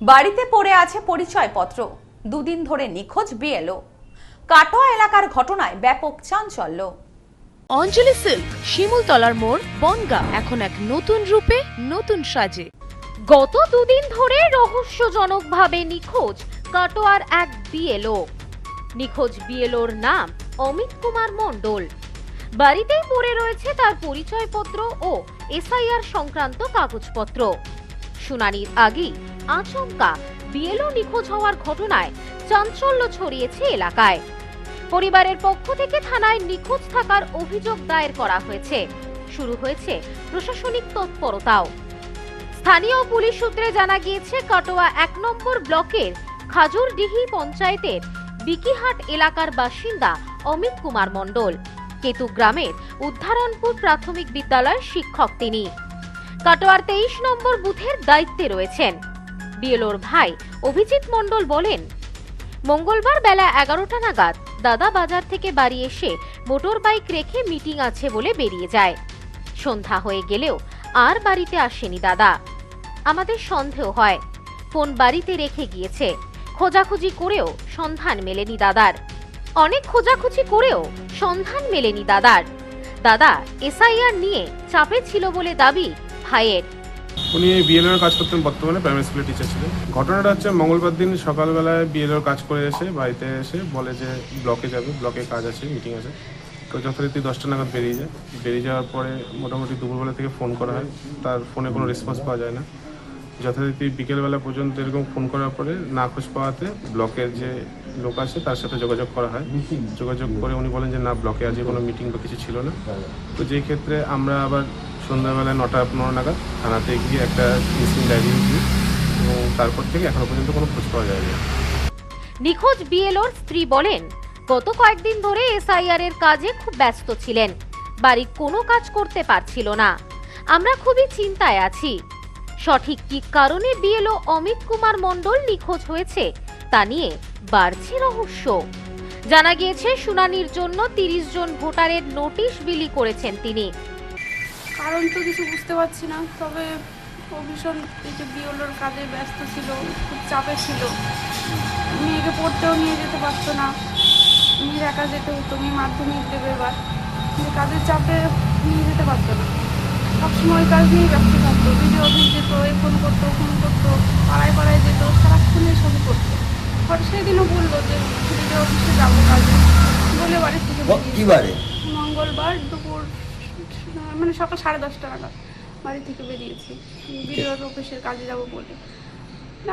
বাড়িতে পড়ে আছে পরিচয়পত্র। দুদিন ধরে নিখোঁজ বিএলও। কাটোয়া এলাকার ঘটনায় ব্যাপক চাঞ্চল্য। অঞ্জলি সিল্ক শিমুলতলার মোড় বনগা এখন এক নতুন রূপে নতুন সাজে। গত দুদিন ধরে রহস্যজনকভাবে নিখোঁজ কাটোয়ার এক বিএলও। নিখোঁজ বিএলওর নাম অমিত কুমার মণ্ডল। বাড়িতেই পড়ে রয়েছে তার পরিচয়পত্র ও এসআইআর সংক্রান্ত কাগজপত্র। শুনানির আগেই আচমকা বিএলও নিখোঁজ হওয়ার ঘটনায় চাঞ্চল্য ছড়িয়েছে এলাকায়। পরিবারের পক্ষ থেকে থানায় নিখোঁজ থাকার অভিযোগ দায়ের করা হয়েছে। শুরু হয়েছে প্রশাসনিক তৎপরতাও। স্থানীয় পুলিশ সূত্রে জানা গিয়েছে, কাটোয়া এক নম্বর ব্লকের খাজুরডিহি পঞ্চায়েতের বিকিহাট এলাকার বাসিন্দা অমিত কুমার মণ্ডল। কেতু গ্রামের উদ্ধারণপুর প্রাথমিক বিদ্যালয়ের শিক্ষক তিনি। কাটোয়ার তেইশ নম্বর বুথের দায়িত্বে রয়েছেন। বিএলওর ভাই অভিজিৎ মণ্ডল বলেন, মঙ্গলবার বেলা এগারোটা নাগাদ দাদা বাজার থেকে বাড়ি এসে মোটর বাইক রেখে মিটিং আছে বলে বেরিয়ে যায়। সন্ধ্যা হয়ে গেলেও আর বাড়িতে আসেনি দাদা। আমাদের সন্দেহ হয়, ফোন বাড়িতে রেখে গিয়েছে। খোঁজাখুঁজি করেও সন্ধান মেলেনি দাদার। অনেক খোঁজাখুঁজি করেও সন্ধান মেলেনি দাদার। দাদা এসআইআর নিয়ে চাপে ছিল বলে দাবি ভাইয়ের। উনি বিএলওর কাজ করতেন বর্তমানে প্রাইমারি স্কুলের টিচার ছিলেন। ঘটনাটা হচ্ছে মঙ্গলবার দিন সকালবেলায় বিএলওর কাজ করে এসে বাড়িতে এসে বলে যে ব্লকে যাবে ব্লকে কাজ আছে মিটিং আছে। তো যথারীতি দশটা নাগাদ বেরিয়ে যায়। বেরিয়ে যাওয়ার পরে মোটামুটি দুপুরবেলা থেকে ফোন করা হয়। তার ফোনে কোনো রেসপন্স পাওয়া যায় না। যথারীতি বিকেলবেলা পর্যন্ত এরকম ফোন করার পরে না খোঁজ পাওয়াতে ব্লকের যে লোক আছে, তার সাথে যোগাযোগ করা হয়। যোগাযোগ করে উনি বলেন যে, না ব্লকে আজকে কোনো মিটিং বা কিছু ছিল না। তো যেই ক্ষেত্রে আমরা আবার সন্ধ্যাবেলা নটা পনেরো নাগাদ থানাতে গিয়ে একটা মিসিং ডায়েরি দিই এবং তারপর থেকে এখনও পর্যন্ত কোনো খোঁজ পাওয়া যায়নি। নিখোঁজ বিএলওর স্ত্রী বলেন, গত কয়েকদিন ধরে এসআইআর এর কাজে খুব ব্যস্ত ছিলেন। বাড়ির কোনো কাজ করতে পারছিল না। আমরা খুবই চিন্তায় আছি। সঠিক কি কারণে বিএলও অমিত কুমার মণ্ডল নিখোঁজ হয়েছে, তা নিয়ে বাড়ছে রহস্য। জানা গিয়েছে, শুনানির জন্য তিরিশ জন ভোটারের নোটিশ বিলি করেছেন তিনি। কারণ তো কিছু বুঝতে পারছি না। তবে ও ভীষণ এই যে বিওলোর কাজে ব্যস্ত ছিল খুব চাপে ছিল। মেয়েকে পড়তেও নিয়ে যেতে পারতো না। মেয়ের একা যেতে হতো মেয়ে মাধ্যমিক দেবে এবার। কিন্তু কাজের চাপে নিয়ে যেতে পারতো না। সবসময় কাজ নিয়ে ব্যস্ত থাকতো ভিডিও অফিস যেত এ ফোন করতো ফোন করতো পাড়ায় পাড়ায় যেত সারাক্ষণে সবই করতো। পরে সেদিনও বলল যে ভিডিও অফিসে যাব কাজে। বলে বাড়ির থেকে মঙ্গলবার দুপুর মানে সকাল সাড়ে দশটা নাগাদ বাড়ি থেকে বেরিয়েছি। বিডিওর অফিসের কাজে যাব বলে।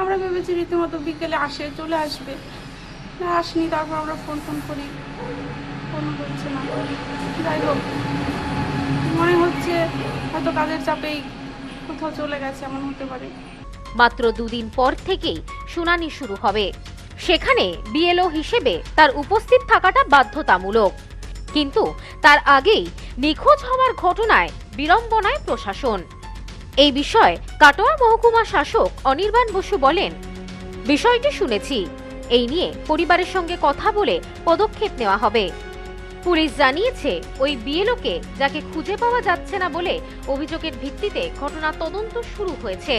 আমরা ভেবেছি রীতিমতো বিকেলে আসে, চলে আসবে। না, আসনি, তারপর আমরা ফোন ফোন করি। ফোন করছে না। যাই হোক, মনে হচ্ছে হয়তো কাজের চাপেই কোথাও চলে গেছে, এমন হতে পারে। মাত্র দুদিন পর থেকেই শুনানি শুরু হবে। সেখানে বিএলও হিসেবে তার উপস্থিত থাকাটা বাধ্যতামূলক। কিন্তু তার আগেই নিখোঁজ হওয়ার ঘটনায় বিড়ম্বনায় প্রশাসন। এই বিষয়ে কাটোয়া মহকুমা শাসক অনির্বাণ বসু বলেন, বিষয়টি শুনেছি। এই নিয়ে পরিবারের সঙ্গে কথা বলে পদক্ষেপ নেওয়া হবে। পুলিশ জানিয়েছে, ওই বিএলওকে যাকে খুঁজে পাওয়া যাচ্ছে না বলে অভিযোগের ভিত্তিতে ঘটনা তদন্ত শুরু হয়েছে।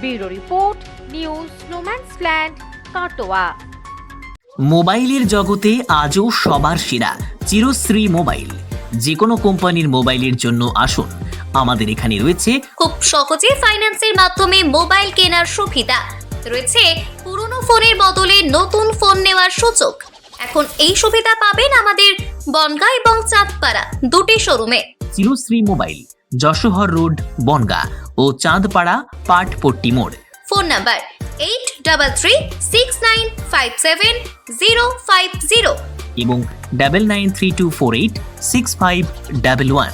Bureau report, news snowman's land, Katwa. মোবাইলের জগতে আজও সবার সেরা, চিরশ্রী মোবাইল। যে কোনো কোম্পানির মোবাইলের জন্য আসুন। আমাদের এখানে রয়েছে খুব সহজে ফাইন্যান্সের মাধ্যমে মোবাইল কেনার সুবিধা। রয়েছে পুরনো ফোনের বদলে নতুন ফোন নেওয়ার সুযোগ। এখন এই সুবিধা পাবেন আমাদের বনগা এবং চাঁদপাড়া দুটি শোরুমে। চিরশ্রী মোবাইল যশোহর রোড বনগা ও চাঁদপাড়া পাটপট্টি মোড়। Phone number eight double three six nine five seven zero five zero. এবং double nine three two four eight six five double one